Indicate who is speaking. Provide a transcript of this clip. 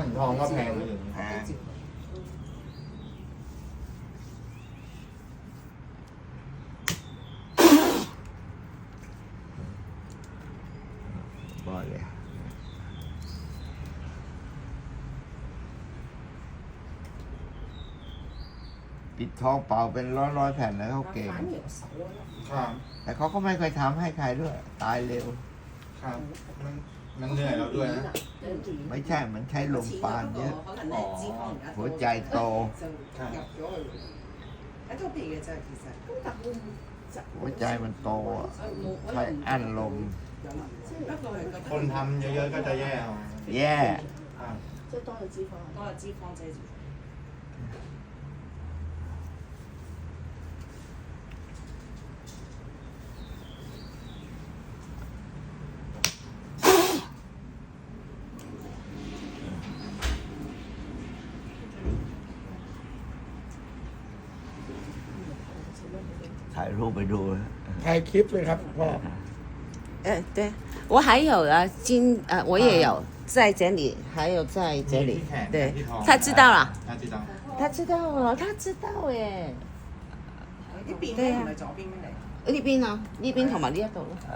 Speaker 1: ถังทองก็แพง
Speaker 2: เลยอ่าบ่อเลยปิดทองเปล่าเป็นร้อยร้อยแผ่นแล้วเขาเก่งแต่เขาก็ไม่เคยทำให้ใครด้วย ตายเร็ว
Speaker 1: ครับ มันเหนื่อยเราด้วยนะ
Speaker 3: 跟住
Speaker 2: ไม่ใช่ มันใช้ลมปานเยอะ
Speaker 3: 可能咧脂肪而家
Speaker 2: หัวใจโต
Speaker 3: 就入咗去，喺都别嘅啫，其实咁但会唔会就
Speaker 2: หัวใจมันโตอะ
Speaker 3: 所以冇我
Speaker 2: ใช้อั้นลม
Speaker 3: 有啦，不过系觉得
Speaker 1: คนทำเยอะๆก็จะแย่เอา
Speaker 2: แย่
Speaker 1: ครับ
Speaker 4: 即系多咗脂肪。
Speaker 3: 多有脂肪遮住。
Speaker 2: ถ่ายรูปไปดู
Speaker 5: ถ่ายคลิปเลยครับพ่อ
Speaker 4: 呃，对，我还有啊，今呃我也有在这里，还有在这
Speaker 1: มี
Speaker 4: 里
Speaker 1: ที่แขน，
Speaker 4: 对
Speaker 1: ที่ท้อง，
Speaker 4: 他知道了，
Speaker 1: 他知道
Speaker 4: 他知道了，他知道耶。
Speaker 3: 呢边
Speaker 4: 对啊
Speaker 3: 咧唔系左边咩嚟？
Speaker 4: 呢边啊，呢边同埋呢一度咯。
Speaker 2: 诶